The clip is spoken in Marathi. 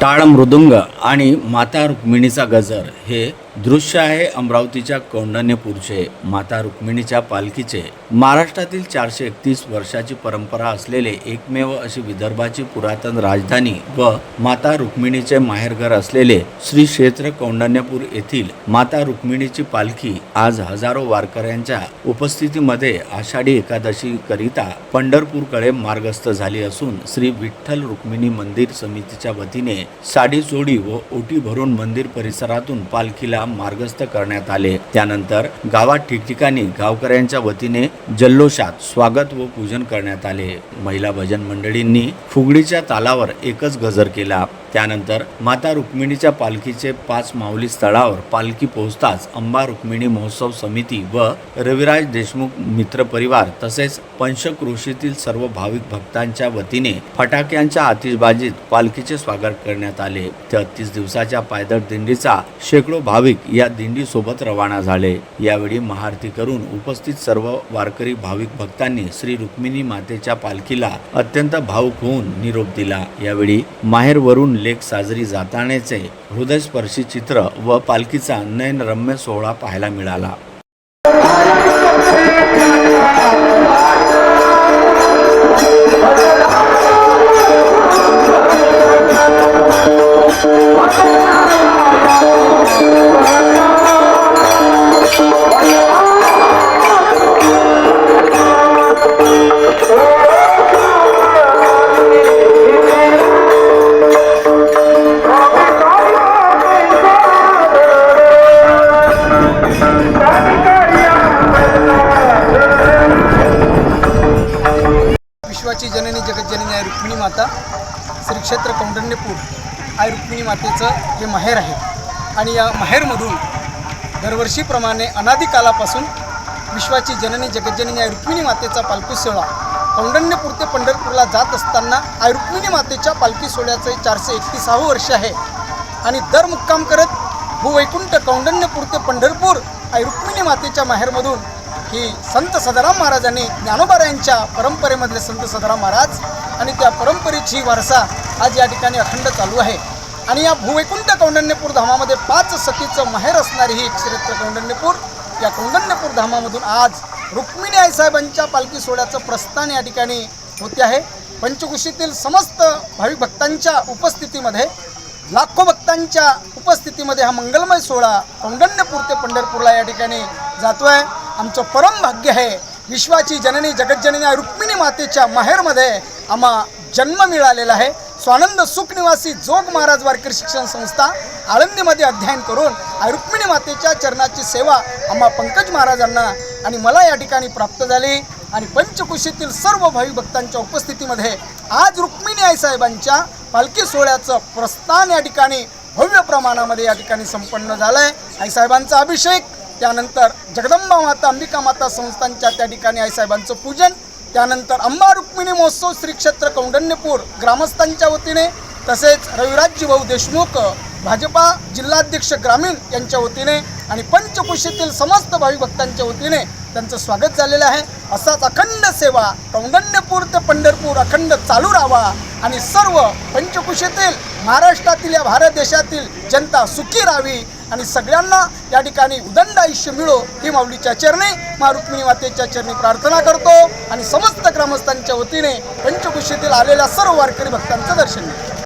टाळ मृदुंग आणि माता रुक्मिणीचा गजर हे दृश्य आहे अमरावतीच्या कौंडण्यपूरचे. माता रुक्मिणीच्या पालखीचे. महाराष्ट्रातील चारशे एकतीस वर्षाची परंपरा असलेले एकमेव अशी विदर्भाची पुरातन राजधानी व माता रुक्मिणीचे माहेरघर असलेले श्री क्षेत्र कौंडण्यपूर येथील माता रुक्मिणीची पालखी आज हजारो वारकऱ्यांच्या उपस्थितीमध्ये आषाढी एकादशी करिता पंढरपूरकडे मार्गस्थ झाली असून श्री विठ्ठल रुक्मिणी मंदिर समितीच्या वतीने साडी चोडी व ओटी भरून मंदिर परिसरातून पालखीला मार्गस्थ करण्यात आले. त्यानंतर गावात ठिकठिकाणी गावकऱ्यांच्या वतीने जल्लोषात स्वागत व पूजन करण्यात आले. महिला भजन मंडळींनी फुगडीच्या तालावर एकच गजर केला. त्यानंतर माता रुक्मिणीच्या पालखीचे पाच माऊली स्थळावर पालखी पोहोचताच अंबा रुक्मिणी महोत्सव समिती व रविराज देशमुख मित्र परिवार तसेच पंचक्रोशीतील सर्व भाविक भक्तांच्या वतीने फटाक्यांच्या आतिषबाजीत पालखीचे स्वागत करण्यात आले. तेहतीस दिवसाच्या पायदळ दिंडीचा शेकडो भाविक या दिंडीसोबत रवाना झाले. यावेळी महाआरती करून उपस्थित सर्व वारकरी भाविक भक्तांनी श्री रुक्मिणी मातेच्या पालखीला अत्यंत भावुक होऊन निरोप दिला. यावेळी माहेरवरून लेख साजरी जाताण्याचे हृदयस्पर्शी चित्र व पालखीचा नयनरम्य सोहळा पाहायला मिळाला. क्षेत्र कौंडण्यपूर आई रुक्मिणी मातेचं हे माहेर आहे आणि या माहेरमधून दरवर्षीप्रमाणे अनादी कालापासून विश्वाची जननी जगज्जननी आई रुक्मिणी मातेचा पालखी सोहळा कौंडण्यपूर ते पंढरपूरला जात असताना आई रुक्मिणी मातेच्या पालखी सोहळ्याचं चारशे एकतीसावं वर्ष आहे. आणि दर मुक्काम करत भूवैकुंठ कौंडण्यपूर ते पंढरपूर आई रुक्मिणी मातेच्या माहेरमधून ही संत सदाराम महाराजांनी ज्ञानोबारायांच्या परंपरेमधले संत सदाराम महाराज आणि त्या परंपरेची वारसा आज या ठिकाणी अखंड चालू आहे. आणि या भूवैकुंठ कौंडण्यपूर धामामध्ये पाच सतीचं माहेर असणारी ही क्षेत्र कौंडण्यपूर. या कौंडण्यपूर धामामधून आज रुक्मिणी आईसाहेबांच्या पालखी सोहळ्याचं प्रस्थान या ठिकाणी होते आहे. पंचकुशीतील समस्त भाविक भक्तांच्या उपस्थितीमध्ये लाखो भक्तांच्या उपस्थितीमध्ये हा मंगलमय सोहळा कौंडण्यपूर ते पंढरपूरला या ठिकाणी जातो आहे आमचं परम भाग्य आहे विश्वाची जननी जगज्जननी रुक्मिणी मातेच्या माहेरमध्ये आम्हा जन्म मिळालेला आहे. स्वानंद सुखनिवासी जोग महाराज वारकरी शिक्षण संस्था आळंदीमध्ये अध्ययन करून आई रुक्मिणी मातेच्या चरणाची सेवा आम्हा पंकज महाराजांना आणि मला या ठिकाणी प्राप्त झाली. आणि पंचकुशीतील सर्व भावी भक्तांच्या उपस्थितीमध्ये आज रुक्मिणी आईसाहेबांच्या पालखी सोहळ्याचं प्रस्थान या ठिकाणी भव्य प्रमाणामध्ये या ठिकाणी संपन्न झालं आहे आईसाहेबांचा अभिषेक त्यानंतर जगदंबा माता अंबिका माता संस्थांच्या त्या ठिकाणी आईसाहेबांचं पूजन त्यानंतर अंबा रुक्मिणी महोत्सव श्री क्षेत्र कौंडण्यपूर ग्रामस्थांच्या वतीने तसेच रविराजजी भाऊ देशमुख भाजपा जिल्हाध्यक्ष ग्रामीण यांच्या वतीने आणि पंचकुशीतील समस्त भावी भक्तांच्या वतीने त्यांचं स्वागत झालेलं आहे. असाच अखंड सेवा कौंडण्यपूर ते पंढरपूर अखंड चालू राहावा आणि सर्व पंचकुशीतील महाराष्ट्रातील या भारत देशातील जनता सुखी राहावी आणि सगळ्यांना या ठिकाणी उदंड आयुष्य मिळो ही माऊलीच्या चरणी. मा रुक्मिणी मातेच्या चरणी प्रार्थना करतो. आणि समस्त ग्रामस्थांच्या वतीने पंचकुशीतील आलेल्या सर्व वारकरी भक्तांचं दर्शन घेतो.